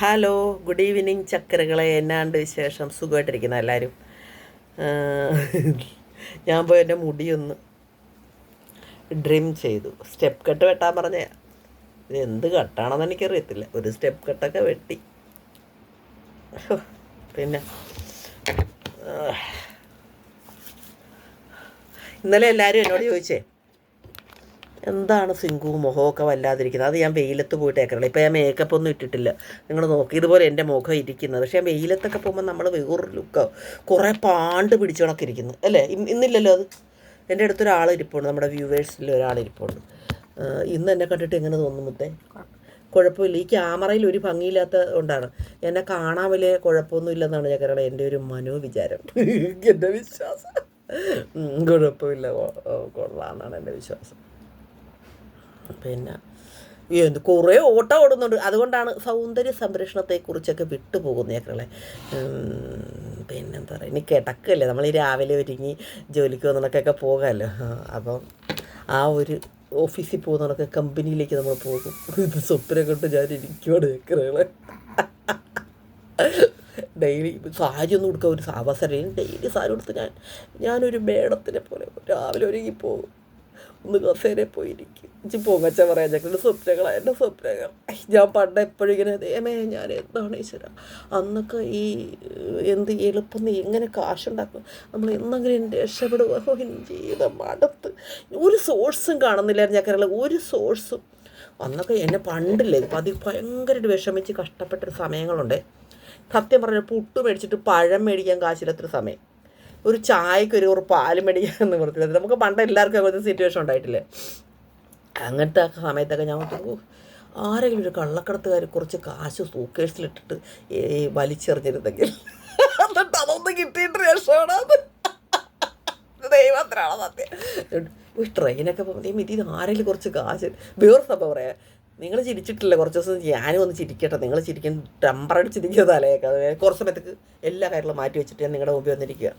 Hello good evening ചക്കരകളെ എന്നാണ്ട് വിശേഷം? സുഖമായിട്ടിരിക്കുന്ന എല്ലാവരും ഞാൻ പോയി എന്റെ മുടിയൊന്ന് ഡ്രിം ചെയ്തു. സ്റ്റെപ്പ് കട്ട് വെട്ടാൻ പറഞ്ഞ. എന്ത് കട്ടാണെന്ന് എനിക്കറിയത്തില്ല. ഒരു സ്റ്റെപ്പ് കട്ടൊക്കെ വെട്ടി. പിന്നെ ഇന്നലെ എല്ലാവരും എന്നോട് ചോദിച്ചേ എന്താണ് സിങ്കു മുഖമൊക്കെ വല്ലാതിരിക്കുന്നത്? അത് ഞാൻ വെയിലത്ത് പോയിട്ട് ഏക്കറുള്ളൂ ഇപ്പോൾ ഞാൻ മേക്കപ്പ് ഒന്നും ഇട്ടിട്ടില്ല. നിങ്ങൾ നോക്കി. ഇതുപോലെ എന്റെ മുഖം ഇരിക്കുന്നത്. പക്ഷേ ഞാൻ വെയിലത്തൊക്കെ പോകുമ്പോൾ നമ്മൾ വേറൊരു ലുക്കോ കുറേ പാണ്ട് പിടിച്ചു കണക്ക് ഇരിക്കുന്നു. അല്ലേ? ഇന്നില്ലല്ലോ അത്? എന്റെ അടുത്തൊരാൾ ഇരിപ്പുണ്ട്. നമ്മുടെ വ്യൂവേഴ്സിൽ ഒരാൾ ഇരിപ്പുണ്ട്. ഇന്ന് എന്നെ കണ്ടിട്ട് എങ്ങനെ തോന്നുന്നു മുത്തേ? കുഴപ്പമില്ല. ഈ ക്യാമറയിൽ ഒരു ഭംഗിയില്ലാത്ത കൊണ്ടാണ്. എന്നെ കാണാൻ വലിയ കുഴപ്പമൊന്നും ഇല്ലെന്നാണ് ഞാൻ ചക്കരയുടെ എന്റെ ഒരു മനോവിചാരം. എന്റെ വിശ്വാസം. കുഴപ്പമില്ല. കൊള്ളാന്നാണ് എന്റെ വിശ്വാസം. പിന്നെ എന്ത് കുറേ ഓട്ടം ഓടുന്നുണ്ട് അതുകൊണ്ടാണ് സൗന്ദര്യ സംരക്ഷണത്തെക്കുറിച്ചൊക്കെ വിട്ടുപോകുന്നത് ഞങ്ങളെ പിന്നെന്താ പറയുക ഇനി കിടക്കല്ലേ? നമ്മൾ ഈ രാവിലെ ഒരുങ്ങി ജോലിക്ക് വന്നതൊക്കെ പോകാമല്ലോ. അപ്പം ആ ഒരു ഓഫീസിൽ പോകുന്നതൊക്കെ കമ്പനിയിലേക്ക് നമ്മൾ പോകും. ഇത് സ്വപ്നം കൊണ്ട് ഞാൻ ഇരിക്കുവാണ് ഞങ്ങളെ ഡെയിലി സാരി ഒന്നും കൊടുക്കാൻ ഒരു അവസരം ഡെയിലി സാരി കൊടുത്ത് ഞാൻ ഞാനൊരു മേടത്തിനെ പോലെ രാവിലെ ഒരുങ്ങി പോകും. ഒന്ന് കസേരയിൽ പോയിരിക്കും ഇച്ചി പൊങ്ങച്ച പറയാൻ ഞങ്ങളുടെ സ്വപ്നങ്ങളാണ് എന്റെ സ്വപ്നങ്ങൾ. ഞാൻ പണ്ട് എപ്പോഴും ഇങ്ങനെ ഞാൻ എന്താണ് ഈശ്വര? അന്നൊക്കെ ഈ എന്ത് എളുപ്പം നീ എങ്ങനെ കാശുണ്ടാക്കും? നമ്മൾ എന്നെങ്കിലും രക്ഷപ്പെടുക ജീവിതം മടുത്ത്. ഒരു സോഴ്സും കാണുന്നില്ലായിരുന്നു ഞാൻ കരള ഒരു സോഴ്സും. അന്നൊക്കെ എന്നെ പണ്ടില്ലേ പതി ഭയങ്കരമായിട്ട് വിഷമിച്ച് കഷ്ടപ്പെട്ടൊരു സമയങ്ങളുണ്ട്. സത്യം പറഞ്ഞ പുട്ട് മേടിച്ചിട്ട് പഴം മേടിക്കാൻ കാശില്ലാത്തൊരു സമയം. ഒരു ചായക്ക് ഒരു ഒരു പാൽ മേടിക്കാൻ നിവർത്തില്ല നമുക്ക് പണ്ട് എല്ലാവർക്കും അങ്ങനത്തെ സിറ്റുവേഷൻ ഉണ്ടായിട്ടില്ലേ? അങ്ങനത്തെ സമയത്തൊക്കെ ഞാൻ ആരെങ്കിലും ഒരു കള്ളക്കടത്തുകാർ കുറച്ച് കാശ് സൂക്കേഴ്സിലിട്ടിട്ട് വലിച്ചെറിഞ്ഞിരുന്നെങ്കിൽ എന്നിട്ട് അതൊന്നും കിട്ടിയിട്ട് രക്ഷപ്പെടാതെ ദൈവത്തിനാണ് സത്യം. ട്രെയിനൊക്കെ പോകുമ്പോൾ ഇത് ആരെങ്കിലും കുറച്ച് കാശ് വേറെ സംഭവം പറയാം. നിങ്ങൾ ചിരിച്ചിട്ടില്ല കുറച്ച് ദിവസം ഞാനും ഒന്ന് ചിരിക്കട്ടെ. നിങ്ങൾ ചിരിക്കാൻ ടെമ്പറടി ചിരിക്കുക തലയൊക്കെ അത് കുറച്ച് സമയത്തേക്ക് എല്ലാ കാര്യങ്ങളും മാറ്റി വെച്ചിട്ട് ഞാൻ നിങ്ങളുടെ മുമ്പിൽ വന്നിരിക്കുക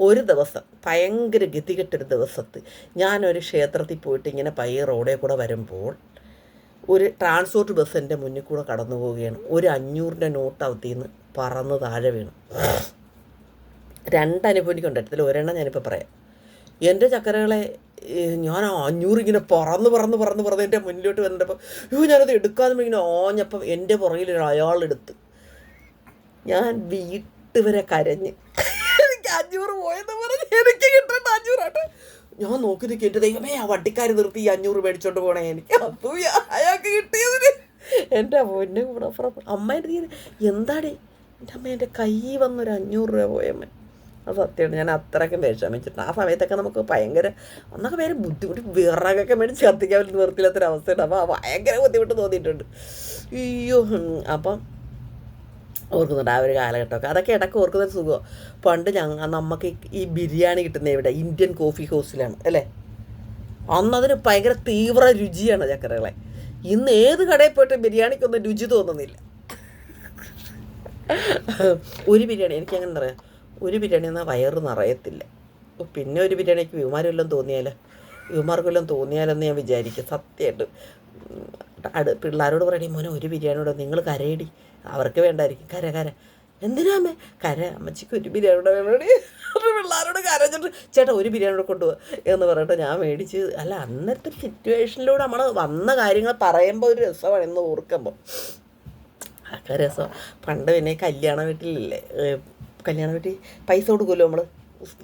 ഒരു ദിവസം ഭയങ്കര ഗതികെട്ടൊരു ദിവസത്ത് ഞാനൊരു ക്ഷേത്രത്തിൽ പോയിട്ട് ഇങ്ങനെ പയ്യ റോഡിൽ കൂടെ വരുമ്പോൾ ഒരു ട്രാൻസ്പോർട്ട് ബസ് എന്റെ മുന്നിൽ കൂടെ കടന്നു പോവുകയാണ്. ഒരു അഞ്ഞൂറിന്റെ നോട്ട് അവത്തിൽ നിന്ന് പറന്ന് താഴെ വീണു. രണ്ടനുഭവം എനിക്കുണ്ടായിട്ടില്ല ഒരെണ്ണം ഞാനിപ്പോൾ പറയാം. എന്റെ ചക്കരകളെ ഞാൻ അഞ്ഞൂറ് ഇങ്ങനെ പറന്ന് പറന്ന് പറന്ന് പറന്ന് എന്റെ മുന്നിലോട്ട് വന്നിട്ടപ്പോൾ അയ്യോ ഞാനത് എടുക്കാതെ ഇങ്ങനെ ഓഞ്ഞപ്പം എന്റെ പുറകിൽ അയാളെടുത്ത് ഞാൻ വീട്ട് വരെ കരഞ്ഞ്. എനിക്ക് അഞ്ഞൂറ് പോയെന്ന് പറഞ്ഞ് എനിക്ക് കിട്ടേണ്ട അഞ്ഞൂറാട്ട് ഞാൻ നോക്കി നിൽക്കി എന്റെ ദൈവമേ ആ വട്ടിക്കാർ നിർത്തി ഈ അഞ്ഞൂറ് മേടിച്ചോണ്ട് പോണേ എനിക്ക്. അയാൾക്ക് കിട്ടിയതിന് എന്റെ പൊന്നും കൂടെ അമ്മ എന്റെ എന്താടേ എന്താടി? എന്റെ അമ്മ എന്റെ കൈ വന്നൊരു അഞ്ഞൂറ് രൂപ പോയമ്മ അത് സത്യമാണ്. ഞാൻ അത്രയ്ക്കും വിഷമിച്ചിട്ടുണ്ട്. ആ സമയത്തൊക്കെ നമുക്ക് ഭയങ്കര ഒന്നൊക്കെ പേര് ബുദ്ധിമുട്ട് വിറകൊക്കെ മേടിച്ച് കത്തിക്കാൻ പറ്റുന്ന നിർത്തില്ലാത്തൊരവസ്ഥയുണ്ട് അപ്പോൾ ഭയങ്കര ബുദ്ധിമുട്ട് തോന്നിയിട്ടുണ്ട്. അയ്യോ അപ്പം ഓർക്കുന്നുണ്ട് ആ ഒരു കാലഘട്ടമൊക്കെ. അതൊക്കെ ഇടയ്ക്ക് ഓർക്കുന്നൊരു സുഖമോ പണ്ട് ഞങ്ങൾ നമുക്ക് ഈ- ഈ ബിരിയാണി കിട്ടുന്ന ഇവിടെ ഇന്ത്യൻ കോഫി ഹൗസിലാണ് അല്ലേ? അന്നതിന് ഭയങ്കര തീവ്ര രുചിയാണ് ചക്കരകളെ. ഇന്ന് ഏത് കടയിൽ പോയിട്ട് ബിരിയാണിക്കൊന്നും രുചി തോന്നുന്നില്ല. ഒരു ബിരിയാണി എനിക്ക് അങ്ങനെ പറയാം ഒരു ബിരിയാണി എന്നാൽ വയറ് നിറയത്തില്ല. പിന്നെ ഒരു ബിരിയാണിക്ക് വിമാരം വല്ലതും തോന്നിയാലോ? വിമാർക്ക് വല്ലതും തോന്നിയാലെന്ന് ഞാൻ വിചാരിക്കും സത്യമായിട്ട്. അട് പിള്ളേരോട് പറയണേ മോനെ ഒരു ബിരിയാണിയോടെ നിങ്ങൾ കരയടി. അവർക്ക് വേണ്ടായിരിക്കും. കര കര. എന്തിനാമ്മേ കര അമ്മച്ചിക്ക് ഒരു ബിരിയാണിയുടെ അപ്പോൾ പിള്ളേരോട് കരഞ്ഞിട്ട് ചേട്ടാ ഒരു ബിരിയാണിയുടെ കൊണ്ടുപോകുക എന്ന് പറഞ്ഞിട്ട് ഞാൻ മേടിച്ച് അല്ല അന്നത്തെ സിറ്റുവേഷനിലൂടെ നമ്മൾ വന്ന കാര്യങ്ങൾ പറയുമ്പോൾ ഒരു രസമാണ് എന്ന് ഓർക്കുമ്പോൾ അതൊക്കെ രസം. പണ്ട് പിന്നെ കല്യാണ വീട്ടിലില്ലേ കല്യാണ വീട്ടിൽ പൈസ കൊടുക്കുമല്ലോ നമ്മൾ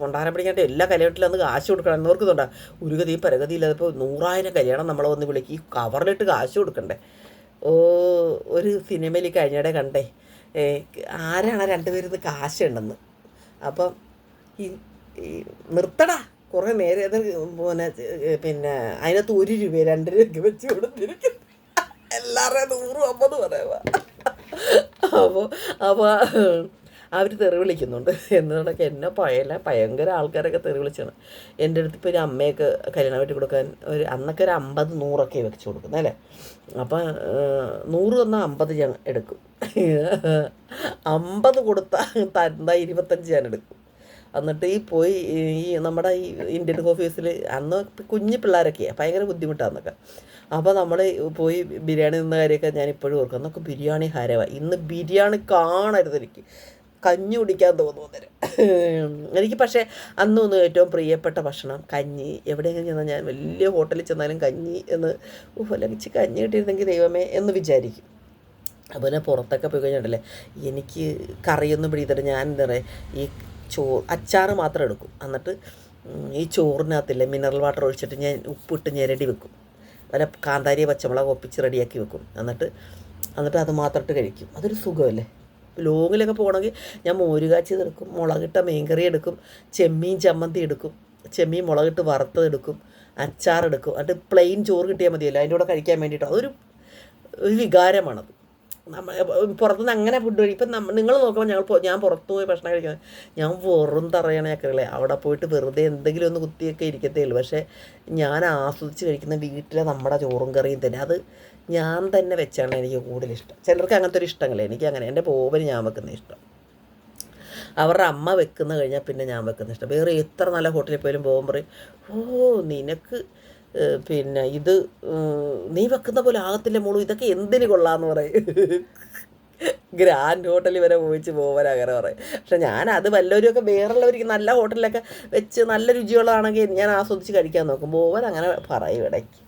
കൊണ്ടാരം പിടിക്കാണ്ട് എല്ലാ കല്യാണത്തിലും അന്ന് കാശ് കൊടുക്കണം എന്ന് ഓർക്കുന്നുണ്ടാ. ഒരു ഗതിയും പരഗതി ഇല്ലാതെ ഇപ്പോൾ നൂറായിരം കല്യാണം നമ്മളെ വന്ന് വിളിക്കും. ഈ കവറിലിട്ട് കാശ് കൊടുക്കണ്ടേ? ഓ ഒരു സിനിമയിൽ കഴിഞ്ഞിടെ കണ്ടേ. ആരാണ് രണ്ടുപേരുന്ന് കാശ് ഉണ്ടെന്ന്? അപ്പം ഈ നിർത്തടാ. കുറേ നേരെ അത് പിന്നെ പിന്നെ അതിനകത്ത് ഒരു രൂപ രണ്ട് രൂപയ്ക്ക് വെച്ച് കൊടുത്തിരിക്കും എല്ലാവരുടെയും നൂറും അമ്പത് പറയാ അപ്പോൾ അപ്പോൾ അവർ തെറി വിളിക്കുന്നുണ്ട്. എന്നതൊക്കെ എന്നെ പയല ഭയങ്കര ആൾക്കാരൊക്കെ തെറി വിളിച്ചാണ്. എന്റെ അടുത്ത് ഇപ്പോൾ ഒരു അമ്മയൊക്കെ കല്യാണം വീട്ടിൽ കൊടുക്കാൻ ഒരു അന്നൊക്കെ ഒരു അമ്പത് നൂറൊക്കെ വെച്ച് കൊടുക്കുന്നത് അല്ലേ? അപ്പം നൂറ് തന്നാൽ അമ്പത് ഞാൻ എടുക്കും. അമ്പത് കൊടുത്താൽ തന്നാൽ ഇരുപത്തഞ്ച് ഞാൻ എടുക്കും. എന്നിട്ട് ഈ പോയി ഈ നമ്മുടെ ഈ ഇന്ത്യൻ ഓഫീസിൽ അന്ന് കുഞ്ഞു പിള്ളേരൊക്കെയാണ് ഭയങ്കര ബുദ്ധിമുട്ടാന്നൊക്കെ അപ്പോൾ നമ്മൾ പോയി ബിരിയാണി നിന്ന കാര്യമൊക്കെ ഞാൻ ഇപ്പോഴും ഓർക്കും. അന്നൊക്കെ ബിരിയാണി ഹരവ. ഇന്ന് ബിരിയാണി കാണരുത് എനിക്ക്. കഞ്ഞി കുടിക്കാൻ തോന്നുന്നേരം എനിക്ക് പക്ഷേ അന്ന് അന്നൊന്നും ഏറ്റവും പ്രിയപ്പെട്ട ഭക്ഷണം കഞ്ഞി. എവിടെയെങ്കിലും ചെന്നാൽ ഞാൻ വലിയ ഹോട്ടലിൽ ചെന്നാലും കഞ്ഞി എന്ന് ഉലകിച്ച് കഞ്ഞി കിട്ടിയിരുന്നെങ്കിൽ ദൈവമേ എന്ന് വിചാരിക്കും. അതുപോലെ പുറത്തൊക്കെ പോയി കഴിഞ്ഞിട്ടല്ലേ എനിക്ക് കറിയൊന്നും പിടിയിട്ട് ഞാൻ എന്താ പറയുക ഈ ചോ അച്ചാറ് മാത്രം എടുക്കും. എന്നിട്ട് ഈ ചോറിനകത്തില്ലേ മിനറൽ വാട്ടർ ഒഴിച്ചിട്ട് ഞാൻ ഉപ്പിട്ട് ഞെരടി വെക്കും. വല്ല കാന്താരി പച്ചമുളക് ഒപ്പിച്ച് റെഡിയാക്കി വെക്കും. എന്നിട്ട് എന്നിട്ട് അത് മാത്രമിട്ട് കഴിക്കും. അതൊരു സുഖമല്ലേ? ലോങ്ങിലൊക്കെ പോകണമെങ്കിൽ ഞാൻ മോര് കാച്ചി എടുക്കും മുളകിട്ട മീൻകറി എടുക്കും ചെമ്മീൻ ചമ്മന്തി എടുക്കും ചെമ്മീൻ മുളകിട്ട് വറുത്തതെടുക്കും അച്ചാറെടുക്കും എന്നിട്ട് പ്ലെയിൻ ചോറ് കിട്ടിയാൽ മതിയല്ലോ അതിന്റെ കൂടെ കഴിക്കാൻ വേണ്ടിയിട്ട്. അതൊരു ഒരു വികാരമാണത്. പുറത്തുനിന്ന് അങ്ങനെ ഫുഡ് കഴിക്കും. ഇപ്പം നമ്മൾ നിങ്ങൾ നോക്കുമ്പോൾ ഞങ്ങൾ ഞാൻ പുറത്ത് പോയി ഭക്ഷണം കഴിക്കുന്നത്. ഞാൻ വെറും തറയണ അവിടെ പോയിട്ട് വെറുതെ എന്തെങ്കിലും ഒന്ന് കുത്തിയൊക്കെ ഇരിക്കത്തേ ഉള്ളൂ. പക്ഷേ ഞാൻ ആസ്വദിച്ച് കഴിക്കുന്ന വീട്ടിലെ നമ്മുടെ ചോറും കറിയും തന്നെ അത് ഞാൻ തന്നെ വെച്ചാണ് എനിക്ക് കൂടുതൽ ഇഷ്ടം. ചിലർക്ക് അങ്ങനത്തെ ഒരു ഇഷ്ടങ്ങളെ എനിക്ക് അങ്ങനെ എന്റെ പോവന് ഞാൻ വെക്കുന്ന ഇഷ്ടം. അവരുടെ അമ്മ വെക്കുന്ന കഴിഞ്ഞാൽ പിന്നെ ഞാൻ വെക്കുന്ന ഇഷ്ടം. വേറെ എത്ര നല്ല ഹോട്ടലിൽ പോയാലും പോകുമ്പോൾ ഓ നിനക്ക് പിന്നെ ഇത് നീ വെക്കുന്ന പോലെ ആകത്തില്ല മോളൂ. ഇതൊക്കെ എന്തിന് കൊള്ളാന്ന് പറയും. ഗ്രാൻഡ് ഹോട്ടലിൽ വരെ പോയിച്ച് പോകാൻ അങ്ങനെ പറയും. പക്ഷെ ഞാൻ അത് വല്ലവരുമൊക്കെ വേറുള്ളവർക്ക് നല്ല ഹോട്ടലിലൊക്കെ വെച്ച് നല്ല രുചിയുള്ളതാണെങ്കിൽ ഞാൻ ആസ്വദിച്ച് കഴിക്കാൻ നോക്കും. പോവാൻ അങ്ങനെ പറയും ഇടയ്ക്ക്.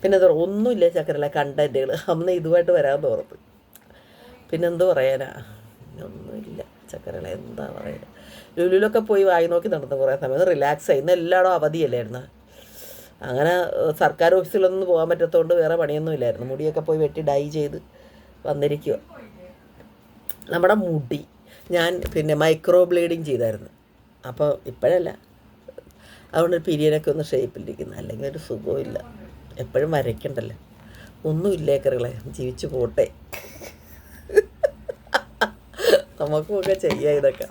പിന്നെ എന്താ പറയുക ഒന്നുമില്ല ചക്കരല്ല കണ്ടന്റുകൾ അന്ന് ഇതുമായിട്ട് വരാൻ തോർത്ത്. പിന്നെന്ത് പറയാനാ? ഒന്നുമില്ല. ചക്കരല്ല എന്താ പറയുക ലുലുലൊക്കെ പോയി വായി നോക്കി നടന്നു കുറേ സമയം. റിലാക്സ് ആയി. ഇന്ന് എല്ലായിടും അവധിയല്ലായിരുന്നു അങ്ങനെ സർക്കാർ ഓഫീസിലൊന്നും പോകാൻ പറ്റാത്തതുകൊണ്ട് വേറെ പണിയൊന്നും ഇല്ലായിരുന്നു. മുടിയൊക്കെ പോയി വെട്ടി ഡൈ ചെയ്ത് വന്നിരിക്കുക നമ്മുടെ മുടി ഞാൻ പിന്നെ മൈക്രോ ബ്ലീഡിങ് ചെയ്തായിരുന്നു. അപ്പോൾ ഇപ്പോഴല്ല. അതുകൊണ്ട് പിരിയനൊക്കെ ഒന്ന് ഷേപ്പിലിരിക്കുന്നു. അല്ലെങ്കിൽ ഒരു സുഖമില്ല എപ്പോഴും വരയ്ക്കണ്ടല്ലോ? ഒന്നും ഇല്ലേക്കറുകളെ ജീവിച്ചു പോട്ടെ. നമുക്കുമൊക്കെ ചെയ്യാം ഇതൊക്കെ.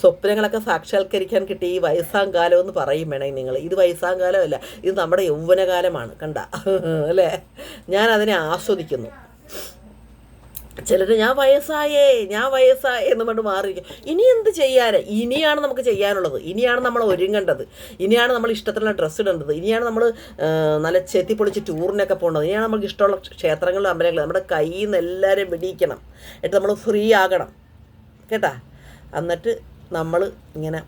സ്വപ്നങ്ങളൊക്കെ സാക്ഷാത്കരിക്കാൻ കിട്ടിയ ഈ വയസ്സാം കാലം എന്ന് പറയും വേണമെങ്കിൽ നിങ്ങൾ. ഇത് വയസ്സാം കാലമല്ല ഇത് നമ്മുടെ യൗവനകാലമാണ് കണ്ട? അല്ലേ? ഞാൻ അതിനെ ആസ്വദിക്കുന്നു. ചിലർ ഞാൻ വയസ്സായേ ഞാൻ വയസ്സായേ എന്ന് കൊണ്ട് മാറിയിരിക്കും. ഇനി എന്ത് ചെയ്യാൻ ഇനിയാണ് നമുക്ക് ചെയ്യാനുള്ളത്. ഇനിയാണ് നമ്മൾ ഒരുങ്ങേണ്ടത്. ഇനിയാണ് നമ്മൾ ഇഷ്ടത്തിലുള്ള ഡ്രസ്സ് ഇടേണ്ടത്. ഇനിയാണ് നമ്മൾ നല്ല ചെത്തിപ്പൊളിച്ച് ടൂറിനൊക്കെ പോകേണ്ടത്. ഇനിയാണ് നമുക്ക് ഇഷ്ടമുള്ള ക്ഷേത്രങ്ങളിലും അമ്പലങ്ങളും നമ്മുടെ കയ്യിൽ നിന്ന് എല്ലാവരെയും വെടിയിക്കണം. എന്നിട്ട് നമ്മൾ ഫ്രീ ആകണം. കേട്ടാ? എന്നിട്ട് നമ്മൾ ഇങ്ങനെ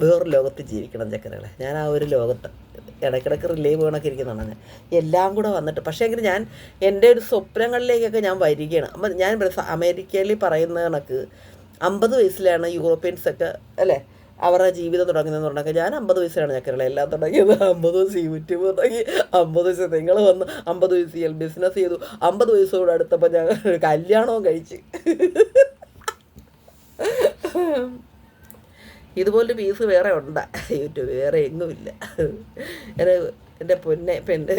വേറൊരു ലോകത്ത് ജീവിക്കണം ചക്കരകളെ. ഞാൻ ആ ഒരു ലോകത്ത് ഇടയ്ക്കിടയ്ക്ക് റിലേ വീണൊക്കെ ഇരിക്കുന്നതാണ് ഞാൻ. എല്ലാം കൂടെ വന്നിട്ട് പക്ഷേ എങ്കിൽ ഞാൻ എന്റെ ഒരു സ്വപ്നങ്ങളിലേക്കൊക്കെ ഞാൻ വരികയാണ്. അപ്പം ഞാൻ അമേരിക്കയിൽ പറയുന്ന കണക്ക് അമ്പത് വയസ്സിലാണ് യൂറോപ്യൻസൊക്കെ അല്ലേ? അവരുടെ ജീവിതം തുടങ്ങുന്നതെന്ന് പറഞ്ഞാൽ ഞാൻ അമ്പത് വയസ്സിലാണ് ചക്കരകളെ എല്ലാം തുടങ്ങിയത്. അമ്പത് വയസ്സ് യൂട്യൂബ് തുടങ്ങി അമ്പത് വയസ്സ് നിങ്ങൾ വന്ന് അമ്പത് വയസ്സ് ബിസിനസ് ചെയ്തു അമ്പത് വയസ്സോട് അടുത്തപ്പോൾ ഞാൻ കല്യാണവും കഴിച്ച്. ഇതുപോലൊരു പീസ് വേറെ ഉണ്ട. യൂട്യൂബ് വേറെ എങ്ങുമില്ല എന്റെ എന്റെ പൊന്നെ പെണ്ണ്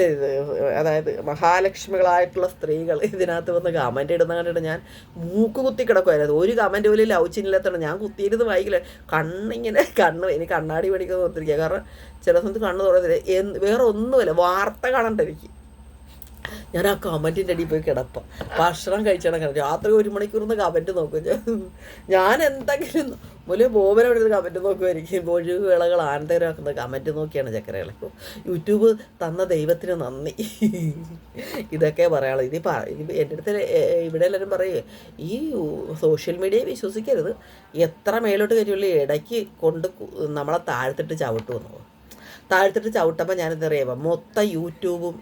അതായത് മഹാലക്ഷ്മികളായിട്ടുള്ള സ്ത്രീകൾ ഇതിനകത്ത് വന്ന് കമന്റ് ഇടുന്ന കണ്ടിട്ട് ഞാൻ മൂക്ക് കുത്തി കിടക്കുമായിരുന്നു ഒരു കമന്റ് പോലും ലൗച്ചിനില്ലാത്തതാണ് ഞാൻ കുത്തിയിരുന്ന് വായിക്കില്ല. കണ്ണിങ്ങനെ കണ്ണ് എനിക്ക് കണ്ണാടി മേടിക്കാൻ ഓർത്തിരിക്കുക കാരണം ചില സമയത്ത് കണ്ണ് തുറന്നില്ല? വേറെ ഒന്നുമില്ല. വാർത്ത കാണണ്ട എനിക്ക്. ഞാൻ ആ കമന്റിന്റെ അടിയിൽ പോയി കിടപ്പം. ഭക്ഷണം കഴിച്ചാണ് കിടക്കും രാത്രി ഒരു മണിക്കൂറിന്ന് കമന്റ് നോക്കും. ഞാൻ എന്തെങ്കിലും മുല ബോബനെ നിന്ന് കമന്റ് നോക്കുമായിരിക്കും ഒഴിവ് വിളകൾ ആനന്ദകരമാക്കുന്ന കമന്റ് നോക്കിയാണ് ചക്കരകളെ. യൂട്യൂബ് തന്ന ദൈവത്തിന് നന്ദി. ഇതൊക്കെ പറയാനുള്ളത്. ഇനി പറ ഇനി എന്റെ അടുത്ത് ഇവിടെ എല്ലാവരും പറയുക ഈ സോഷ്യൽ മീഡിയയെ വിശ്വസിക്കരുത്. എത്ര മേലോട്ട് കയറ്റിയുള്ള ഇടയ്ക്ക് കൊണ്ട് നമ്മളെ താഴ്ത്തിട്ട് ചവിട്ടുമെന്നോ. താഴ്ത്തിട്ട് ചവിട്ടപ്പോൾ ഞാനെന്താ അറിയാമോ മൊത്തം യൂട്യൂബും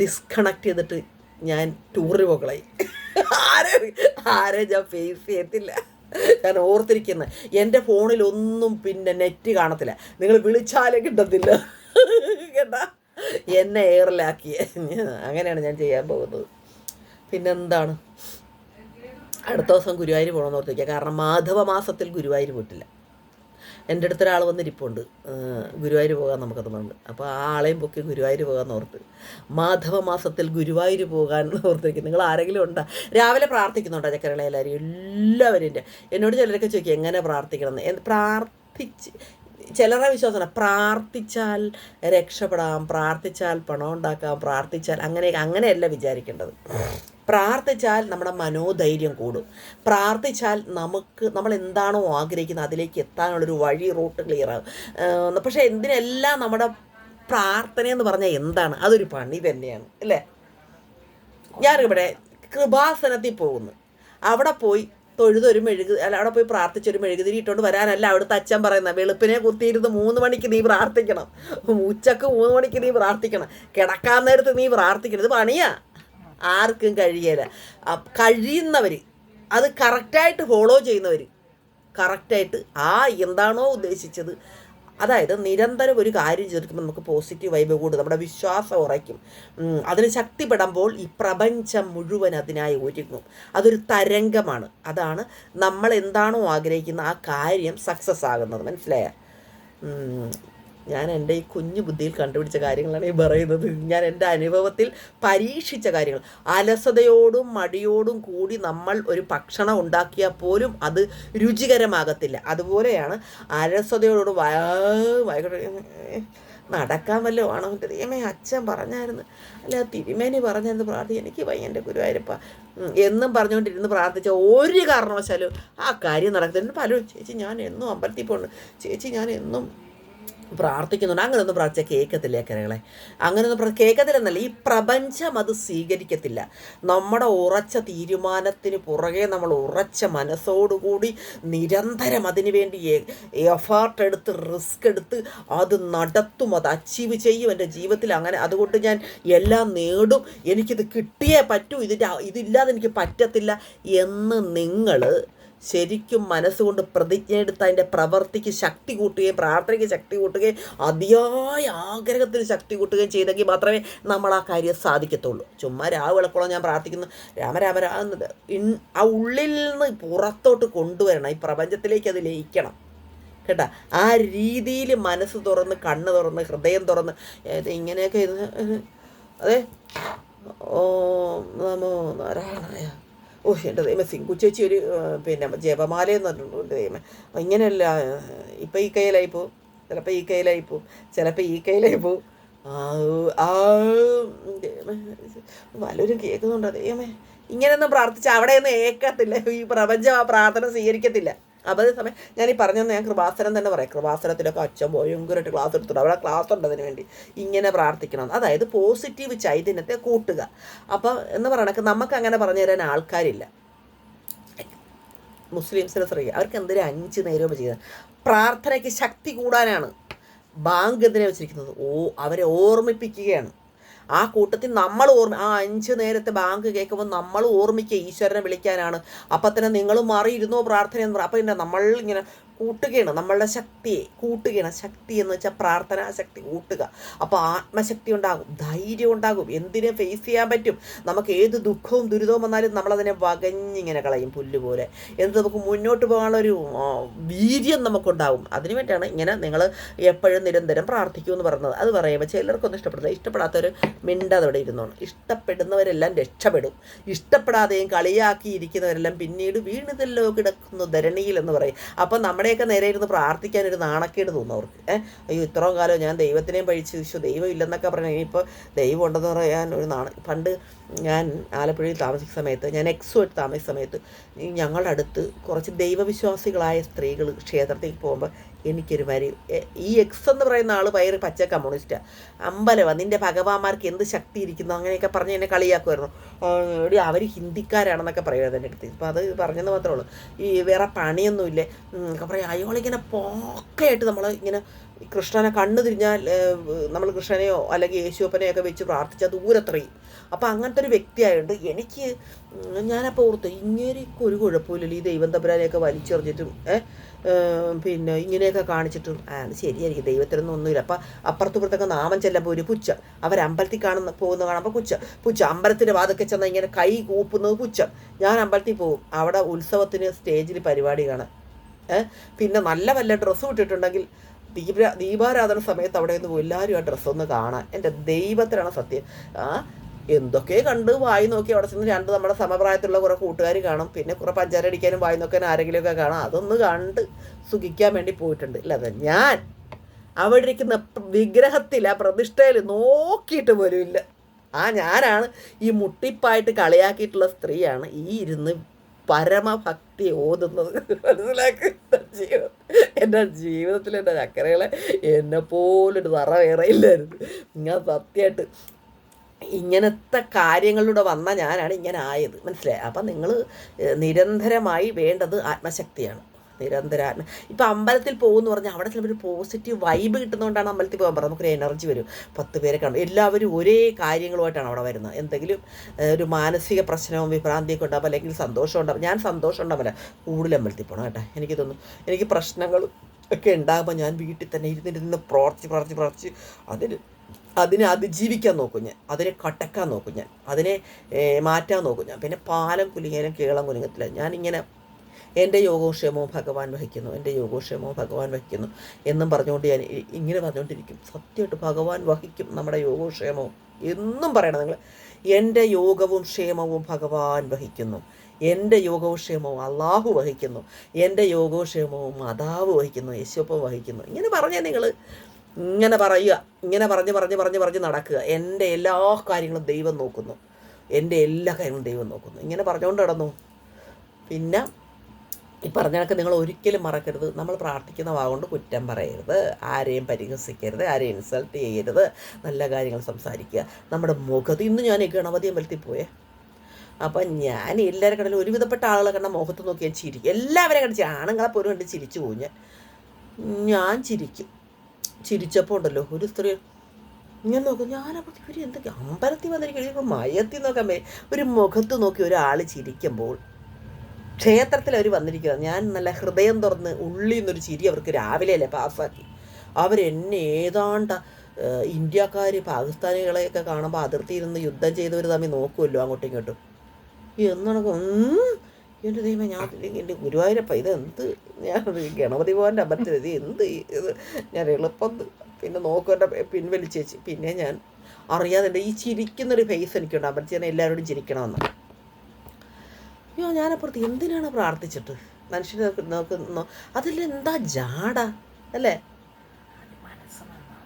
ഡിസ്കണക്ട് ചെയ്തിട്ട് ഞാൻ ടൂറിന് പോകളായി ആരെ ആരെ ഞാൻ ഫേസ് ചെയ്യത്തില്ല. ഞാൻ ഓർത്തിരിക്കുന്നത് എന്റെ ഫോണിലൊന്നും പിന്നെ നെറ്റ് കാണത്തില്ല. നിങ്ങൾ വിളിച്ചാലേ കിട്ടത്തില്ല. കേട്ടാ? എന്നെ എയറിലാക്കിയ അങ്ങനെയാണ് ഞാൻ ചെയ്യാൻ പോകുന്നത്. പിന്നെന്താണ്? അടുത്ത ദിവസം ഗുരുവായൂർ പോകണമെന്ന് ഓർത്തിരിക്കുക കാരണം മാധവ മാസത്തിൽ ഗുരുവായൂർ പോയിട്ടില്ല. എന്റെ അടുത്ത് ഒരാൾ വന്നിരിപ്പുണ്ട് ഗുരുവായൂർ പോകാൻ നമുക്കത് പറഞ്ഞു. അപ്പോൾ ആ ആളെയും പൊക്കി ഗുരുവായൂർ പോകാൻ ഓർത്ത്. മാധവ മാസത്തിൽ ഗുരുവായൂർ പോകാൻ ഓർത്തിരിക്കും നിങ്ങൾ ആരെങ്കിലും ഉണ്ടോ? രാവിലെ പ്രാർത്ഥിക്കുന്നുണ്ടോ ചക്കരകളെ എല്ലാവരും എല്ലാവരും എന്നോട് ചിലരൊക്കെ ചോദിക്കും എങ്ങനെ പ്രാർത്ഥിക്കണം? എന്ന് പ്രാർത്ഥിച്ച് ചിലരുടെ വിശ്വാസമാണ്. പ്രാർത്ഥിച്ചാൽ രക്ഷപ്പെടാം പ്രാർത്ഥിച്ചാൽ പണം ഉണ്ടാക്കാം പ്രാർത്ഥിച്ചാൽ അങ്ങനെ അങ്ങനെയല്ല വിചാരിക്കേണ്ടത്. പ്രാർത്ഥിച്ചാൽ നമ്മുടെ മനോധൈര്യം കൂടും. പ്രാർത്ഥിച്ചാൽ നമുക്ക് നമ്മൾ എന്താണോ ആഗ്രഹിക്കുന്നത് അതിലേക്ക് എത്താനുള്ളൊരു വഴി റൂട്ട് ക്ലിയർ ആകും. പക്ഷേ എന്തിനെല്ലാം നമ്മുടെ പ്രാർത്ഥന എന്ന് പറഞ്ഞാൽ എന്താണ്? അതൊരു പണി തന്നെയാണ് അല്ലേ? ഞാനിവിടെ കൃപാസനത്തിൽ പോകുന്നു. അവിടെ പോയി തൊഴുതൊരു മെഴുകു അല്ല അവിടെ പോയി പ്രാർത്ഥിച്ചൊരു മെഴുകുതിരി ഇട്ടുകൊണ്ട് വരാനല്ല അവിടുത്തെ അച്ഛൻ പറയുന്നത്. വെളുപ്പിനെ കുത്തിയിരുന്ന് മൂന്ന് മണിക്ക് നീ പ്രാർത്ഥിക്കണം. ഉച്ചയ്ക്ക് മൂന്ന് മണിക്ക് നീ പ്രാർത്ഥിക്കണം. കിടക്കാൻ നേരത്ത് നീ പ്രാർത്ഥിക്കണം. ഇത് പണിയാ. ആർക്കും കഴിയല്ല കഴിയുന്നവർ അത് കറക്റ്റായിട്ട് ഫോളോ ചെയ്യുന്നവർ കറക്റ്റായിട്ട് ആ എന്താണോ ഉദ്ദേശിച്ചത് അതായത് നിരന്തരം ഒരു കാര്യം ചെയ്തിരിക്കുമ്പോൾ നമുക്ക് പോസിറ്റീവ് വൈബ് കൂടും. നമ്മുടെ വിശ്വാസം ഉറയ്ക്കും. അതിന് ശക്തിപ്പെടുമ്പോൾ ഈ പ്രപഞ്ചം മുഴുവൻ അതിനായി ഒരുങ്ങും. അതൊരു തരംഗമാണ്. അതാണ് നമ്മൾ എന്താണോ ആഗ്രഹിക്കുന്ന ആ കാര്യം സക്സസ് ആകുന്നത്. മനസ്സിലായ? ഞാൻ എന്റെ ഈ കുഞ്ഞു ബുദ്ധിയിൽ കണ്ടുപിടിച്ച കാര്യങ്ങളാണ് ഈ പറയുന്നത്. ഞാൻ എന്റെ അനുഭവത്തിൽ പരീക്ഷിച്ച കാര്യങ്ങൾ. അലസതയോടും മടിയോടും കൂടി നമ്മൾ ഒരു ഭക്ഷണം ഉണ്ടാക്കിയാൽ പോലും അത് രുചികരമാകത്തില്ല. അതുപോലെയാണ് അലസതയോട് വയകട്ടെ നടക്കാൻ വല്ലോ ആണോ ദൈവമേ അച്ഛൻ പറഞ്ഞായിരുന്നു. അല്ല തിരുമേനി പറഞ്ഞായിരുന്നു പ്രാർത്ഥി എനിക്ക് വയ്യ ഗുരുവായൂരപ്പ എന്നും പറഞ്ഞുകൊണ്ടിരുന്ന് പ്രാർത്ഥിച്ച ഒരു കാരണവശാലും ആ കാര്യം നടക്കുന്നുണ്ട് പലരും ചേച്ചി ഞാൻ എന്നും അമ്പലത്തിൽ പോകുന്നു ചേച്ചി ഞാൻ എന്നും പ്രാർത്ഥിക്കുന്നുണ്ട്. അങ്ങനെയൊന്നും പ്രാർത്ഥിച്ച കേൾക്കത്തില്ല കരകളെ. അങ്ങനെയൊന്നും കേൾക്കത്തില്ലെന്നല്ല ഈ പ്രപഞ്ചം അത് സ്വീകരിക്കത്തില്ല. നമ്മുടെ ഉറച്ച തീരുമാനത്തിന് പുറകെ നമ്മൾ ഉറച്ച മനസ്സോടുകൂടി നിരന്തരം അതിനുവേണ്ടി എഫേർട്ട് എടുത്ത് റിസ്ക് എടുത്ത് അത് നടത്തും അത് അച്ചീവ് ചെയ്യും എന്റെ ജീവിതത്തിൽ. അങ്ങനെ അതുകൊണ്ട് ഞാൻ എല്ലാം നേടും. എനിക്കിത് കിട്ടിയേ പറ്റൂ. ഇതിന്റെ ഇതില്ലാതെ എനിക്ക് പറ്റത്തില്ല എന്ന് നിങ്ങൾ ശരിക്കും മനസ്സുകൊണ്ട് പ്രതിജ്ഞ എടുത്ത് അതിന്റെ പ്രവർത്തിക്ക് ശക്തി കൂട്ടുകയും പ്രാർത്ഥനയ്ക്ക് ശക്തി കൂട്ടുകയും അതിയായ ആഗ്രഹത്തിന് ശക്തി കൂട്ടുകയും ചെയ്തെങ്കിൽ മാത്രമേ നമ്മൾ ആ കാര്യം സാധിക്കത്തുള്ളൂ. ചുമ്മാ രാവ് വിളക്കോളം ഞാൻ പ്രാർത്ഥിക്കുന്നു. രാമരാമ രാമെന്നത് ആ ഉള്ളിൽ നിന്ന് പുറത്തോട്ട് കൊണ്ടുവരണം. ഈ പ്രപഞ്ചത്തിലേക്ക് അത് ലയിക്കണം. കേട്ടാ? ആ രീതിയിൽ മനസ്സ് തുറന്ന് കണ്ണ് തുറന്ന് ഹൃദയം തുറന്ന് ഇങ്ങനെയൊക്കെ ഇത് അതെ? ഓ നമോ നാരായണയ ഓ എന്റെ ദൈവം സിങ്കു ചേച്ചി ഒരു പിന്നെ ജപമാലയെന്ന് പറഞ്ഞിട്ടുണ്ട് ദൈവം ഇങ്ങനെയല്ല ഇപ്പം ഈ കയ്യിലായി പോവും ചിലപ്പോൾ ഈ കയ്യിലായി പോവും ചിലപ്പോൾ ഈ കയ്യിലായി പോവും ആ കേൾക്കുന്നുണ്ട് ദൈവമേ? ഇങ്ങനെയൊന്നും പ്രാർത്ഥിച്ച അവിടെയൊന്നും ഏക്കത്തില്ല ഈ പ്രപഞ്ചം ആ പ്രാർത്ഥന സ്വീകരിക്കത്തില്ല. അപ്പോൾ അതേ സമയം ഞാൻ ഈ പറഞ്ഞത് ഞാൻ കൃപാസനം തന്നെ പറയാം. കൃപാസനത്തിലൊക്കെ അച്ഛൻ ഭയങ്കരമായിട്ട് ക്ലാസ് എടുത്തിട്ടുണ്ട്. അവിടെ ക്ലാസ് ഉണ്ട് അതിന് വേണ്ടി. ഇങ്ങനെ പ്രാർത്ഥിക്കണം അതായത് പോസിറ്റീവ് ചൈതന്യത്തെ കൂട്ടുക. അപ്പോൾ എന്ന് പറയണക്ക് നമുക്ക് അങ്ങനെ പറഞ്ഞു തരാൻ ആൾക്കാരില്ല. മുസ്ലിംസിനെ ശ്രമിക്കുക അവർക്ക് എന്തെങ്കിലും അഞ്ച് നേരവും ചെയ്യുന്നത് പ്രാർത്ഥനയ്ക്ക് ശക്തി കൂടാനാണ് ബാങ്ക് എന്തിനാണ് വെച്ചിരിക്കുന്നത്? ഓ അവരെ ഓർമ്മിപ്പിക്കുകയാണ്. ആ കൂട്ടത്തിൽ നമ്മൾ ഓർമ്മ ആ അഞ്ച് നേരത്തെ ബാങ്ക് കേൾക്കുമ്പോൾ നമ്മൾ ഓർമ്മിക്കുക ഈശ്വരനെ വിളിക്കാനാണ്. അപ്പം തന്നെ നിങ്ങൾ മാറിയിരുന്നോ പ്രാർത്ഥന എന്ന് പറയും അപ്പം പിന്നെ നമ്മൾ ഇങ്ങനെ കൂട്ടുകയാണ് നമ്മളുടെ ശക്തിയെ കൂട്ടുകയാണ്. ശക്തി എന്ന് വെച്ചാൽ പ്രാർത്ഥനാ ശക്തി കൂട്ടുക. അപ്പോൾ ആത്മശക്തി ഉണ്ടാകും ധൈര്യം ഉണ്ടാകും. എന്തിനെ ഫേസ് ചെയ്യാൻ പറ്റും? നമുക്ക് ഏത് ദുഃഖവും ദുരിതവും വന്നാലും നമ്മളതിനെ വകഞ്ഞിങ്ങനെ കളയും പുല്ല് പോലെ എന്ത് നമുക്ക് മുന്നോട്ട് പോകാനുള്ളൊരു വീര്യം നമുക്കുണ്ടാകും. അതിനു വേണ്ടിയാണ് ഇങ്ങനെ നിങ്ങൾ എപ്പോഴും നിരന്തരം പ്രാർത്ഥിക്കൂ എന്ന് പറഞ്ഞത് അത് പറയുമ്പോൾ ചിലർക്കൊന്നും ഇഷ്ടപ്പെടില്ല ഇഷ്ടപ്പെടാത്തവർ മിണ്ടാതെ ഇരുന്നോണം. ഇഷ്ടപ്പെടുന്നവരെല്ലാം രക്ഷപ്പെടും. ഇഷ്ടപ്പെടാതെയും കളിയാക്കിയിരിക്കുന്നവരെല്ലാം പിന്നീട് വീണുതല്ലോ കിടക്കുന്നു ധരണിയിൽ എന്ന് പറയും. അപ്പം നമ്മുടെ നമ്മുടെയൊക്കെ നേരെ ഇരുന്ന് പ്രാർത്ഥിക്കാൻ ഒരു നാണക്കേട് തോന്നും അവർക്ക്. ഏഹ് അയ്യോ ഇത്രയും കാലം ഞാൻ ദൈവത്തിനെയും പഴിച്ച് വിശ്വ ദൈവം ഇല്ലെന്നൊക്കെ പറഞ്ഞു ഇനിയിപ്പോൾ ദൈവം ഉണ്ടെന്ന് പറയാൻ ഒരു നാണ പണ്ട് ഞാൻ ആലപ്പുഴയിൽ താമസിക്കുന്ന സമയത്ത് ഞാൻ എക്സുമായിട്ട് താമസിക്കുന്ന സമയത്ത് ഞങ്ങളുടെ അടുത്ത് കുറച്ച് ദൈവവിശ്വാസികളായ സ്ത്രീകൾ ക്ഷേത്രത്തിൽ പോകുമ്പോൾ എനിക്കൊരു വരി. ഈ എക്സ് എന്ന് പറയുന്ന ആൾ വയറ് പച്ച കമ്മ്യൂണിസ്റ്റാണ് അമ്പലവാ. നിന്റെ ഭഗവാന്മാർക്ക് എന്ത് ശക്തി ഇരിക്കുന്നു? അങ്ങനെയൊക്കെ പറഞ്ഞ് എന്നെ കളിയാക്കുമായിരുന്നു. അവർ ഹിന്ദിക്കാരാണെന്നൊക്കെ പറയുമായിരുന്നു എന്റെ അടുത്ത്. ഇപ്പോൾ അത് പറഞ്ഞെന്ന് മാത്രമേ ഉള്ളൂ. ഈ വേറെ പണിയൊന്നുമില്ലേ? പറയാം അയാളിങ്ങനെ പോക്കയായിട്ട് നമ്മൾ ഇങ്ങനെ കൃഷ്ണനെ കണ്ണു തിരിഞ്ഞാൽ നമ്മൾ കൃഷ്ണനെയോ അല്ലെങ്കിൽ യേശുപ്പനെയൊക്കെ വെച്ച് പ്രാർത്ഥിച്ചാൽ ദൂരത്രയും അപ്പോൾ അങ്ങനത്തെ ഒരു വ്യക്തിയായതുകൊണ്ട് എനിക്ക് ഞാനപ്പോൾ ഓർത്ത് ഇങ്ങനെയൊക്കെ ഒരു കുഴപ്പമില്ലല്ലോ ഈ ദൈവം തമ്പുരാനെയൊക്കെ വലിച്ചെറിഞ്ഞിട്ടും പിന്നെ ഇങ്ങനെയൊക്കെ കാണിച്ചിട്ടും. ആ ശരിയായിരിക്കും. ദൈവത്തിനൊന്നും ഒന്നുമില്ല. അപ്പം അപ്പുറത്തുപുറത്തൊക്കെ നാമം ചെല്ലുമ്പോൾ ഒരു പുച്ച അവർ അമ്പലത്തിൽ കാണുന്ന പോകുന്ന കാണുമ്പോൾ പുച്ച പുച്ച അമ്പലത്തിന്റെ വാതൊക്കെ ചെന്നാൽ ഇങ്ങനെ കൈ കൂപ്പുന്നത് പുച്ച ഞാൻ അമ്പലത്തിൽ പോകും. അവിടെ ഉത്സവത്തിന് സ്റ്റേജിൽ പരിപാടി കാണാൻ. പിന്നെ നല്ല വല്ല ഡ്രസ്സ് ഇട്ടിട്ടുണ്ടെങ്കിൽ ദീപ ദീപാരാധന സമയത്ത് അവിടെ നിന്ന് എല്ലാവരും ആ ഡ്രസ്സൊന്ന് കാണാൻ. എന്റെ ദൈവത്തിനാണ് സത്യം. ആ എന്തൊക്കെ കണ്ട് വായി നോക്കി അവിടെ ചെന്ന് രണ്ട് നമ്മുടെ സമപ്രായത്തിലുള്ള കുറേ കൂട്ടുകാർ കാണും. പിന്നെ കുറേ പഞ്ചാര അടിക്കാനും വായി നോക്കാനും ആരെങ്കിലുമൊക്കെ കാണാം. അതൊന്ന് കണ്ട് സുഖിക്കാൻ വേണ്ടി പോയിട്ടുണ്ട്. അല്ലാതെ ഞാൻ അവിടെ ഇരിക്കുന്ന വിഗ്രഹത്തിൽ ആ പ്രതിഷ്ഠയിൽ നോക്കിയിട്ട് പോലും ഇല്ല. ആ ഞാനാണ് ഈ മുട്ടിപ്പായിട്ട് കളിയാക്കിയിട്ടുള്ള സ്ത്രീയാണ്. ഈ ഇരുന്ന് പരമഭക്തി ഓതുന്നത്. മനസ്സിലാക്കി? ജീവിതം. എന്റെ ജീവിതത്തിൽ എന്റെ ചക്കരകളെ എന്നെ പോലൊരു തറ വേറെ ഇല്ലായിരുന്നു. ഞാൻ സത്യമായിട്ട് ഇങ്ങനത്തെ കാര്യങ്ങളിലൂടെ വന്ന ഞാനാണ് ഇങ്ങനെ ആയത്. മനസ്സിലായി? അപ്പം നിങ്ങൾ നിരന്തരമായി വേണ്ടത് ആത്മശക്തിയാണ്. നിരന്തരാത്മ ഇപ്പം അമ്പലത്തിൽ പോകുമെന്ന് പറഞ്ഞാൽ അവിടെ ചിലപ്പോൾ ഒരു പോസിറ്റീവ് വൈബ് കിട്ടുന്നതുകൊണ്ടാണ് അമ്പലത്തിൽ പോകാൻ പറയുന്നത്. നമുക്കൊരു എനർജി വരും. പത്ത് പേരെ കാണും. എല്ലാവരും ഒരേ കാര്യങ്ങളുമായിട്ടാണ് അവിടെ വരുന്നത്. എന്തെങ്കിലും ഒരു മാനസിക പ്രശ്നവും വിഭ്രാന്തിയൊക്കെ ഉണ്ടാവും അല്ലെങ്കിൽ സന്തോഷം ഉണ്ടാവും. ഞാൻ സന്തോഷം ഉണ്ടാവില്ല. കൂടുതൽ അമ്പലത്തിൽ പോകണം കേട്ടോ. എനിക്ക് തോന്നുന്നു എനിക്ക് പ്രശ്നങ്ങൾ ഒക്കെ ഉണ്ടാകുമ്പോൾ ഞാൻ വീട്ടിൽ തന്നെ ഇരുന്നിരുന്ന് പ്രവർത്തിച്ച് പ്രവർത്തിച്ച് പ്രവർത്തിച്ച് അതിൽ അതിനെ അതിജീവിക്കാൻ നോക്കും ഞാൻ. അതിനെ കട്ടക്കാൻ നോക്കും ഞാൻ. അതിനെ മാറ്റാൻ നോക്കും ഞാൻ. പിന്നെ പാലം കുലുങ്ങിയാലും കേളം കുലുങ്ങത്തില്ല. ഞാനിങ്ങനെ എന്റെ യോഗോക്ഷേമവും ഭഗവാൻ വഹിക്കുന്നു എന്റെ യോഗോക്ഷേമവും ഭഗവാൻ വഹിക്കുന്നു എന്നും പറഞ്ഞുകൊണ്ട് ഞാൻ ഇങ്ങനെ പറഞ്ഞുകൊണ്ടിരിക്കും. സത്യമായിട്ട് ഭഗവാൻ വഹിക്കും നമ്മുടെ യോഗോക്ഷേമവും. എന്നും പറയണം നിങ്ങൾ. എന്റെ യോഗവും ക്ഷേമവും ഭഗവാൻ വഹിക്കുന്നു. എന്റെ യോഗവും ക്ഷേമവും അള്ളാഹു വഹിക്കുന്നു. എന്റെ യോഗവും ക്ഷേമവും മാതാവ് വഹിക്കുന്നു യേശുപ്പം വഹിക്കുന്നു. ഇങ്ങനെ പറഞ്ഞേ നിങ്ങൾ. ഇങ്ങനെ പറയുക. ഇങ്ങനെ പറഞ്ഞ് പറഞ്ഞ് പറഞ്ഞ് പറഞ്ഞ് നടക്കുക. എന്റെ എല്ലാ കാര്യങ്ങളും ദൈവം നോക്കുന്നു. എന്റെ എല്ലാ കാര്യങ്ങളും ദൈവം നോക്കുന്നു. ഇങ്ങനെ പറഞ്ഞുകൊണ്ട് നടന്നു. പിന്നെ ഈ പറഞ്ഞ നിങ്ങൾ ഒരിക്കലും മറക്കരുത്. നമ്മൾ പ്രാർത്ഥിക്കുന്ന വാഗുകൊണ്ട് കുറ്റം പറയരുത്. ആരെയും പരിഹസിക്കരുത്. ആരെയും ഇൻസൾട്ട് ചെയ്യരുത്. നല്ല കാര്യങ്ങൾ സംസാരിക്കുക. നമ്മുടെ മുഖത്ത് ഇന്ന് ഞാൻ ഗണപതി അമ്പലത്തിൽ പോയേ. അപ്പം ഞാൻ എല്ലാവരും കണ്ടാൽ ഒരുവിധപ്പെട്ട ആളുകളെ കണ്ട മുഖത്ത് നോക്കി ഞാൻ ചിരിക്കും. എല്ലാവരെയും കണ്ടിച്ച് ആണുങ്ങളെ പോലും കണ്ട് ചിരിച്ചു പോകും ഞാൻ. ഞാൻ ചിരിക്കും. ചിരിച്ചപ്പോൾ ഉണ്ടല്ലോ ഒരു സ്ത്രീ ഞാൻ നോക്കും. ഞാനപ്പോൾ ഇവർ എന്തൊക്കെ അമ്പലത്തിൽ വന്നിരിക്കും മയത്തിൽ നോക്കാൻ ഒരു മുഖത്ത് നോക്കി ഒരാൾ ചിരിക്കുമ്പോൾ ക്ഷേത്രത്തിൽ അവർ വന്നിരിക്കുക ഞാൻ നല്ല ഹൃദയം തുറന്ന് ഉള്ളിൽ നിന്നൊരു ചിരി അവർക്ക് രാവിലെയല്ലേ പാസ്സാക്കി. അവരെന്നെ ഏതാണ്ട് ഇന്ത്യക്കാർ പാകിസ്ഥാനികളെയൊക്കെ കാണുമ്പോൾ അതിർത്തി ഇരുന്ന് യുദ്ധം ചെയ്തവർ തമ്മിൽ നോക്കുമല്ലോ അങ്ങോട്ടും ഇങ്ങോട്ടും. എന്നാണ് എന്റെ ദൈവം ഞാൻ എന്റെ ഗുരുവായൂരപ്പ ഇത് എന്ത് ഞാൻ ഗണപതി ഭവന്റെ അമ്പലത്തിൽ ഇത് എന്ത്? ഇത് ഞാൻ എളുപ്പം പിന്നെ നോക്കും എന്റെ പിൻവലിച്ചേച്ച് പിന്നെ ഞാൻ അറിയാതെ ഈ ചിരിക്കുന്നൊരു ഫേസ് എനിക്കുണ്ട്. അമ്പലത്തിൽ ഞാൻ എല്ലാവരോടും ചിരിക്കണമെന്ന്. അയ്യോ ഞാനപ്പുറത്ത് എന്തിനാണ് പ്രാർത്ഥിച്ചിട്ട്? മനുഷ്യനെ നോക്ക് അതിലെന്താ ജാട അല്ലേ?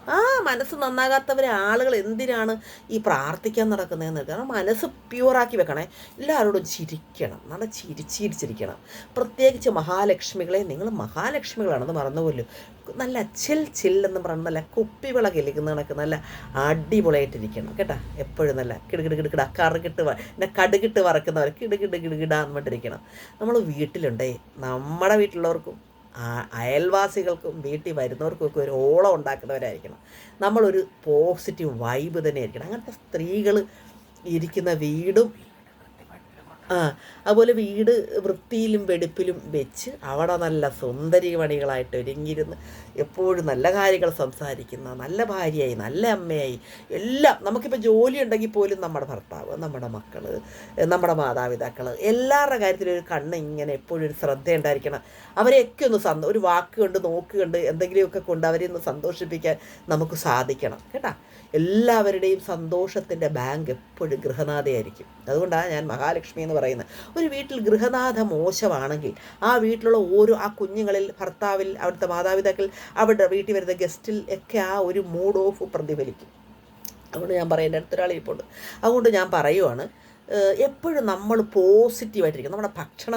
ആ മനസ്സ് നന്നാകാത്തവരെ ആളുകൾ എന്തിനാണ് ഈ പ്രാർത്ഥിക്കാൻ നടക്കുന്നതെന്ന് കാരണം മനസ്സ് പ്യൂറാക്കി വെക്കണേ. എല്ലാവരോടും ചിരിക്കണം. നല്ല ചിരിച്ചിരിച്ചിരിക്കണം പ്രത്യേകിച്ച് മഹാലക്ഷ്മികളെ നിങ്ങൾ മഹാലക്ഷ്മികളാണെന്ന് മറന്നുപോലും നല്ല ചിൽ ചിൽ എന്ന് പറയുന്നത് നല്ല കുപ്പിവിള കിളിക്കുന്ന കണക്ക് നല്ല അടിപൊളിയായിട്ടിരിക്കണം. കേട്ടോ? എപ്പോഴും നല്ല കിടുകിട് കിടുകിട കറുകിട്ട് പിന്നെ കടുകിട്ട് വറക്കുന്നവർ കിടുകിട് കിടുകിടാന്ന് പറഞ്ഞിട്ടിരിക്കണം. നമ്മൾ വീട്ടിലുണ്ടേ. നമ്മുടെ വീട്ടിലുള്ളവർക്കും അയൽവാസികൾക്കും വീട്ടിൽ വരുന്നവർക്കും ഒക്കെ ഒരു ഓളം ഉണ്ടാക്കുന്നവരായിരിക്കണം. നമ്മളൊരു പോസിറ്റീവ് വൈബ് തന്നെ ആയിരിക്കണം അങ്ങനത്തെ സ്ത്രീകൾ ഇരിക്കുന്ന വീടും ആ അതുപോലെ വീട് വൃത്തിയിലും വെടുപ്പിലും വെച്ച് അവിടെ നല്ല സുന്ദരി പണികളായിട്ട് ഒരുങ്ങിയിരുന്ന് എപ്പോഴും നല്ല കാര്യങ്ങൾ സംസാരിക്കുന്ന നല്ല ഭാര്യയായി നല്ല അമ്മയായി. എല്ലാം നമുക്കിപ്പോൾ ജോലി ഉണ്ടെങ്കിൽ പോലും നമ്മുടെ ഭർത്താവ് നമ്മുടെ മക്കൾ നമ്മുടെ മാതാപിതാക്കൾ എല്ലാവരുടെ കാര്യത്തിലും ഒരു കണ്ണ് ഇങ്ങനെ എപ്പോഴും ഒരു ശ്രദ്ധ ഉണ്ടായിരിക്കണം അവരെയൊക്കെ ഒന്ന് സന്തോ ഒരു വാക്ക് കൊണ്ട് നോക്ക് കണ്ട് എന്തെങ്കിലുമൊക്കെ കൊണ്ട് അവരെ ഒന്ന് സന്തോഷിപ്പിക്കാൻ നമുക്ക് സാധിക്കണം. കേട്ടാ? എല്ലാവരുടെയും സന്തോഷത്തിന്റെ ബാങ്ക് എപ്പോഴും ഗൃഹനാഥയായിരിക്കും. അതുകൊണ്ടാണ് ഞാൻ മഹാലക്ഷ്മി എന്ന് പറയുന്നത്. ഒരു വീട്ടിൽ ഗൃഹനാഥ മോശമാണെങ്കിൽ ആ വീട്ടിലുള്ള ഓരോ ആ കുഞ്ഞുങ്ങളിൽ ഭർത്താവിൽ അവിടുത്തെ മാതാപിതാക്കൾ അവിടെ വീട്ടിൽ വരുന്ന ഗസ്റ്റിൽ ഒക്കെ ആ ഒരു മൂഡ് ഓഫ് പ്രതിഫലിക്കും. അതുകൊണ്ട് ഞാൻ പറയാം എന്റെ അടുത്തൊരാൾ അതുകൊണ്ട് ഞാൻ പറയുവാണ് എപ്പോഴും നമ്മൾ പോസിറ്റീവായിട്ടിരിക്കും. നമ്മുടെ ഭക്ഷണ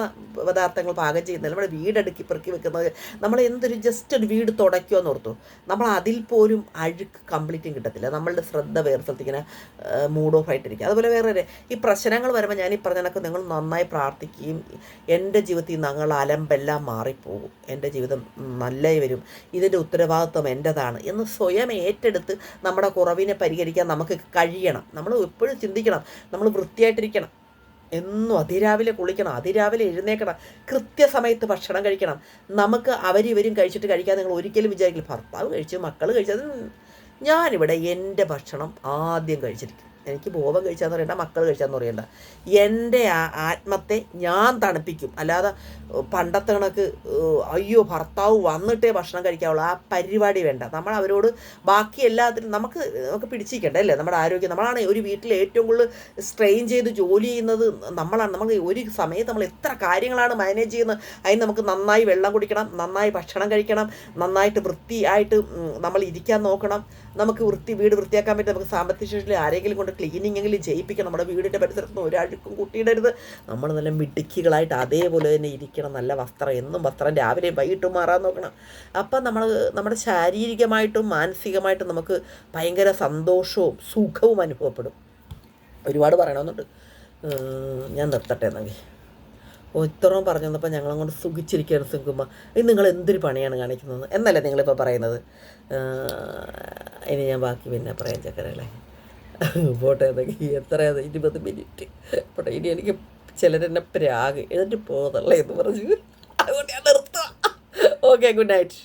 പദാർത്ഥങ്ങൾ പാകം ചെയ്യുന്നത് നമ്മുടെ വീടടുക്കി പെറുക്കി വെക്കുന്നത് നമ്മൾ എന്തൊരു ജസ്റ്റ് ഒരു വീട് തുടയ്ക്കുമെന്ന് ഓർത്തു. നമ്മൾ അതിൽ പോലും അഴുക്ക് കംപ്ലീറ്റും കിട്ടത്തില്ല. നമ്മളുടെ ശ്രദ്ധ വേറെ സ്ഥലത്ത് ഇങ്ങനെ മൂഡ് ഓഫ് ആയിട്ടിരിക്കും അതുപോലെ വേറെ ഈ പ്രശ്നങ്ങൾ വരുമ്പോൾ ഞാൻ ഈ പറഞ്ഞ നിങ്ങൾ നന്നായി പ്രാർത്ഥിക്കുകയും എന്റെ ജീവിതത്തിൽ ഞങ്ങൾ അലമ്പെല്ലാം മാറിപ്പോകും. എന്റെ ജീവിതം നല്ലായി വരും. ഇതിന്റെ ഉത്തരവാദിത്വം എന്റെതാണ് എന്ന് സ്വയം ഏറ്റെടുത്ത് നമ്മുടെ കുറവിനെ പരിഹരിക്കാൻ നമുക്ക് കഴിയണം. നമ്മൾ എപ്പോഴും ചിന്തിക്കണം. നമ്മൾ വൃത്തിയായിട്ടിരിക്കണം എന്നും അതിരാവിലെ കുളിക്കണം അതിരാവിലെ എഴുന്നേക്കണം കൃത്യസമയത്ത് ഭക്ഷണം കഴിക്കണം. നമുക്ക് അവരിവരും കഴിച്ചിട്ട് കഴിക്കാൻ നിങ്ങൾ ഒരിക്കലും വിചാരിക്കില്ല. ഭർത്താവ് കഴിച്ചു മക്കൾ കഴിച്ചത് ഞാനിവിടെ എന്റെ ഭക്ഷണം ആദ്യം കഴിച്ചിരിക്കും എനിക്ക് ബോധം കഴിച്ചാന്ന് പറയണ്ട മക്കൾ കഴിച്ചാന്ന് പറയണ്ട. എന്റെ ആ ആത്മത്തെ ഞാൻ തണുപ്പിക്കും. അല്ലാതെ പണ്ടത്തെ കണക്ക് അയ്യോ ഭർത്താവ് വന്നിട്ടേ ഭക്ഷണം കഴിക്കാവുള്ളൂ. ആ പരിപാടി വേണ്ട. നമ്മൾ അവരോട് ബാക്കി എല്ലാത്തിനും നമുക്ക് നമുക്ക് പിടിച്ചിരിക്കണ്ടേ അല്ലേ? നമ്മുടെ ആരോഗ്യം. നമ്മളാണ് ഒരു വീട്ടിൽ ഏറ്റവും കൂടുതൽ സ്ട്രെയിൻ ചെയ്ത് ജോലി ചെയ്യുന്നത്. നമ്മളാണ് നമുക്ക് ഒരു സമയത്ത് നമ്മൾ എത്ര കാര്യങ്ങളാണ് മാനേജ് ചെയ്യുന്നത്. അതിന് നമുക്ക് നന്നായി വെള്ളം കുടിക്കണം നന്നായി ഭക്ഷണം കഴിക്കണം നന്നായിട്ട് വൃത്തിയായിട്ട് നമ്മൾ ഇരിക്കാൻ നോക്കണം. നമുക്ക് വൃത്തി വീട് വൃത്തിയാക്കാൻ പറ്റും നമുക്ക് സാമ്പത്തിക ശേഷിയിൽ ആരെങ്കിലും കൊണ്ട് ക്ലീനിങ് എങ്കിലും ചെയ്യിപ്പിക്കണം. നമ്മുടെ വീടിന്റെ പരിസരത്ത് നിന്ന് ഒരാൾക്കും കൂട്ടിയിടരുത്. നമ്മൾ നല്ല മിടുക്കികളായിട്ട് അതേപോലെ തന്നെ ഇരിക്കണം. നല്ല വസ്ത്രം എന്നും വസ്ത്രം രാവിലെയും വൈകിട്ടും മാറാൻ നോക്കണം. അപ്പം നമ്മൾ നമ്മുടെ ശാരീരികമായിട്ടും മാനസികമായിട്ടും നമുക്ക് ഭയങ്കര സന്തോഷവും സുഖവും അനുഭവപ്പെടും. ഒരുപാട് പറയണമെന്നുണ്ട്. ഞാൻ നിർത്തട്ടെ എന്നെങ്കിൽ ഇത്രയും പറഞ്ഞു തന്നപ്പോൾ ഞങ്ങളങ്ങോട്ട് സുഖിച്ചിരിക്കുകയാണ് സുഖുമ്മ ഇത് നിങ്ങൾ എന്തൊരു പണിയാണ് കാണിക്കുന്നത്? എന്നല്ലേ നിങ്ങളിപ്പോൾ പറയുന്നത്? ഇനി ഞാൻ ബാക്കി പിന്നെ പറയാം ചക്കരകളെ. പോട്ടെ എന്നെങ്കിൽ എത്രയാണ് ഇരുപത് മിനിറ്റ്. പോട്ടെ ഇനി എനിക്ക് ചിലരെന്നെ പ്രാഗ് എന്നിട്ട് പോതല്ലേ എന്ന് പറഞ്ഞു. അതുകൊണ്ട് ഞാൻ നിർത്താം. Okay good night